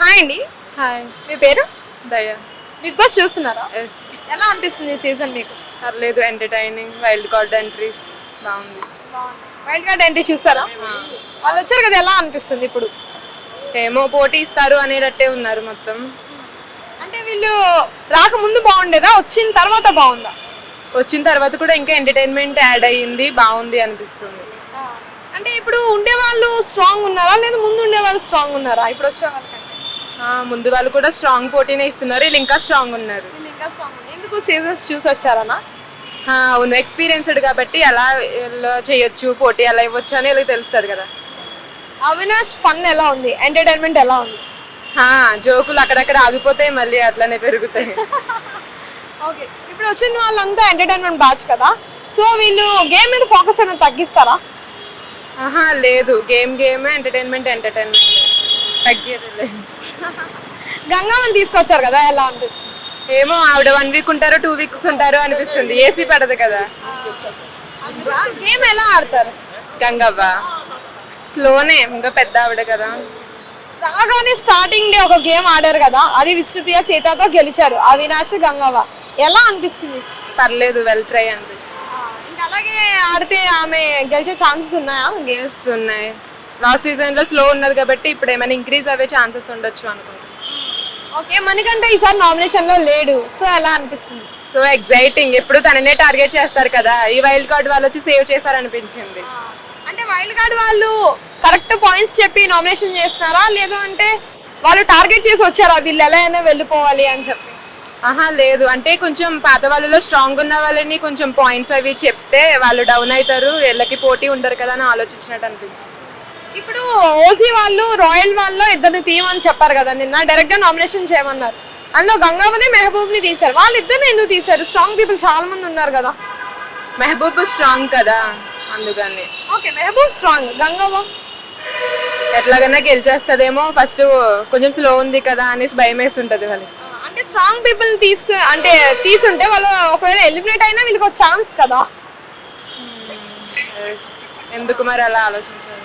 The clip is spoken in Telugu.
హాయ్ అండి. హాయ్. మీ పేరు? దయ. బిగ్ బాస్ చూస్తున్నారా? ఎస్ ఎలా అనిపిస్తుంది ఈ సీజన్ మీకు? పర్లేదు ఎంటర్టైనింగ్ వైల్డ్ కార్డ్ ఎంట్రీస్ బాగుంది. వైల్డ్ కార్డ్ ఎంట్రీ చూసారా వాళ్ళు వచ్చారు కదా ఎలా అనిపిస్తుంది ఇప్పుడు? ఏమో పోటీ ఇస్తారు అనేటట్టే ఉన్నారు మొత్తం. అంటే వీళ్ళు రాకముందు బాగుండేదా? వచ్చిన తర్వాత బాగుందా? వచ్చిన తర్వాత కూడా ఇంకా ఎంటర్టైన్మెంట్ యాడ్ అయ్యింది బాగుంది అనిపిస్తుంది. అంటే ఇప్పుడు ఉండే వాళ్ళు స్ట్రాంగ్ ఉన్నారా? లేదా ముందు ఉండే వాళ్ళు స్ట్రాంగ్ ఉన్నారా? ఇప్పుడు వచ్చే వాళ్ళకంటే ఆ, ముందు వాళ్ళు కూడా స్ట్రాంగ్ పోటీనే ఇస్తున్నారు. వీళ్ళు ఇంకా స్ట్రాంగ్ ఉన్నారు. వీళ్ళు ఇంకా స్ట్రాంగ్ ఎందుకు సీజన్స్ చూసి వచ్చారనా? ఆ, అవును ఎక్స్పీరియన్స్డ్ కాబట్టి ఎలా చేయొచ్చు పోటీ ఎలా ఇవ్వచ్చు అని వీళ్ళకి తెలుస్తుంది కదా. అవినాష్ ఫన్ ఎలా ఉంది? ఎంటర్టైన్మెంట్ ఎలా ఉంది? ఆ, జోకులు అక్కడక్కడ ఆగిపోతాయి మళ్ళీ అట్లనే పెరుగుతాయి. ఓకే ఇప్పుడు వచ్చిన వాళ్ళంతా ఎంటర్టైన్మెంట్ బ్యాచ్ కదా. సో వీళ్ళు గేమ్ మీద ఫోకస్ ఏమైనా తగ్గిస్తారా? ఆహా లేదు. గేమ్ గేమ్ ఎంటర్టైన్మెంట్ ఎంటర్టైన్మెంట్ తగ్గేది గంగమ్మని తీసుకొచ్చారు కదా ఎలా అనిపిస్తుంది? ఏమో ఆవిడ వన్ వీక్ ఉంటారు టూ వీక్స్ ఉంటారు అనిపిస్తుంది. ఏసీ పడదు కదా. గేమ్ ఎలా ఆడతారు? గంగవ్వ. స్లోనే ఇంకా పెద్ద ఆవిడ కదా. రాగానే స్టార్టింగ్ డే ఒక గేమ్ ఆడారు కదా అది విష్ణుప్రియ సీతతో గెలిచారు. అవినాష్ గంగవ్వ. ఎలా అనిపించింది? పర్లేదు వెల్ ట్రై అనిపించింది. ఇంకా అలాగే ఆడితే ఆమె గెలిచే ఛాన్సెస్ ఉన్నాయా? గేమ్ గేమ్స్ ఉన్నాయి. లాస్ట్ సీజన్లో స్లో ఉన్నది కాబట్టి ఇప్పుడు ఏమైనా ఇంక్రీజ్ అయ్యే ఛాన్సెస్ ఉండొచ్చు అనుకుంటున్నాను. ఓకే మనకంటే ఈసారి నామినేషన్లో లేడు. సో ఎలా అనిపిస్తుంది? సో ఎగ్జైటింగ్ ఎప్పుడు తననే టార్గెట్ చేస్తారు కదా. ఈ వైల్డ్ కార్డ్ వాళ్ళు వచ్చి సేవ్ చేస్తారనిపించింది అంటే వైల్డ్ కార్డ్ వాళ్ళు కరెక్ట్ పాయింట్స్ చెప్పి నామినేషన్ చేస్తున్నారా? లేదు అంటే వాళ్ళు టార్గెట్ చేసి వచ్చారా? వీళ్ళు ఎలా అయినా వెళ్ళిపోవాలి అని చెప్పి. ఆహా లేదు. అంటే కొంచెం పాత వాళ్ళలో స్ట్రాంగ్ ఉన్న వాళ్ళని కొంచెం పాయింట్స్ అవి చెప్తే వాళ్ళు డౌన్ అవుతారు. వీళ్ళకి పోటీ ఉండరు కదా అని ఆలోచించినట్టు అనిపించింది. ఇప్పుడు ఓసీ వాళ్ళు రాయల్ వాళ్ళు ఇద్దరిని తీయమని చెప్పారు కదా నిన్న డైరెక్ట్గా నామినేషన్ చేయమన్నారు. అందులో గంగావని మెహబూబ్ని తీశారు. వాళ్ళు ఇద్దరిని ఎందుకు తీశారు? స్ట్రాంగ్ పీపుల్ చాలా మంది ఉన్నారు కదా. మెహబూబ్ స్ట్రాంగ్ కదా అందుకని. Okay Mehboob strong Gangavva? ఎట్లాగైనా గెలిచేస్తుందేమో ఫస్ట్ కొంచెం స్లో ఉంది కదా అనేసి భయం వేస్తుంటది వాళ్ళకి. అంటే స్ట్రాంగ్ పీపుల్ తీసుకు అంటే తీసుంటే వాళ్ళు ఒకవేళ ఎలిమినేట్ అయినా వీళ్ళకి ఒక ఛాన్స్ కదా. ఎందుకు మరి అలా ఆలోచించారు?